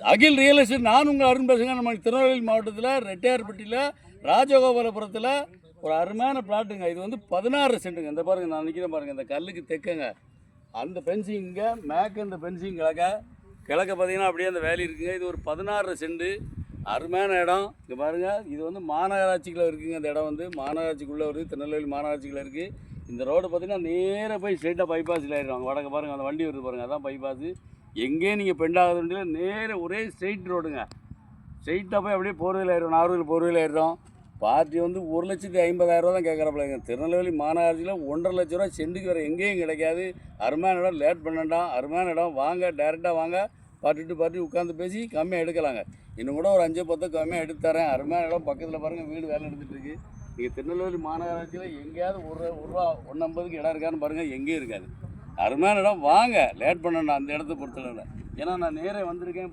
அகில் real estate நான் உங்கள் அருண் பேசுங்க நம்ம திருநெல்வேலி மாவட்டத்தில் ரெட்டையார்பட்டியில் ராஜகோபாலபுரத்தில் ஒரு அருமையான பிளாட்டுங்க இது வந்து பதினாறு சென்ட்டுங்க இந்த பாருங்கள் நான் நிற்கிறேன் பாருங்கள் இந்த கல்லுக்கு தெக்கங்க. அந்த பென்சிங்க மேற்கு இந்த பென்சிங் கிழக்க. கிழக்க பார்த்தீங்கன்னா அப்படியே அந்த வேலி இருக்குங்க. இது ஒரு பதினாறு சென்ட்டு அருமையான இடம். இங்கே பாருங்க இது வந்து மாநகராட்சிக்குள்ளே இருக்குங்க. இந்த இடம் வந்து மாநகராட்சிக்குள்ளே வருது திருநெல்வேலி மாநகராட்சிக்குள்ளே இருக்குது இந்த ரோடு பார்த்தீங்கன்னா நேராக போய் ஸ்ட்ரெயிட்டாக பைபாஸில் ஆயிடுவாங்க. வடக்க பாருங்கள் அந்த வண்டி வருது பாருங்கள் அதான் பைபாஸு எங்கேயும் நீங்கள் பெண்டாகுதுன்ட்டு நேராக ஒரே ஸ்ட்ரெயிட் ரோடுங்க. ஸ்ட்ரெயிட்டாக போய் அப்படியே போர்வையில் ஆயிடும் நாகூரில் போர்வையில் ஆயிடும் பார்ட்டி வந்து ஒரு லட்சத்தி ஐம்பதாயிரரூவா தான் கேட்குறாப்பிள்ளைங்க திருநெல்வேலி மாநகராட்சியில் ஒன்றரை லட்ச ரூபா செண்டுக்கு வேறு எங்கேயும் கிடைக்காது. அருமையான இடம் லேட் பண்ணண்டாம். அருமையான இடம். வாங்க டேரெக்டாக வாங்க. பார்ட்டி டு பார்ட்டி உட்காந்து பேசி கம்மியாக எடுக்கலாங்க. இன்னும் கூட ஒரு அஞ்சு பத்து கம்மியாக எடுத்து தரேன். அருமையான இடம். பக்கத்தில் பாருங்கள் வீடு வேலை எடுத்துகிட்ருக்கு நீங்கள் திருநெல்வேலி மாநகராட்சியில் எங்கேயாவது ஒரு ஒரு ரூபா ஒன்று ஐம்பதுக்கு இடம் இருக்கான்னு பாருங்கள் எங்கேயும் இருக்காது. அருமையான இடம். வாங்க. லேட் பண்ணணும் அந்த இடத்த பொறுத்தளவில். ஏன்னா நான் நேரே வந்திருக்கேன்.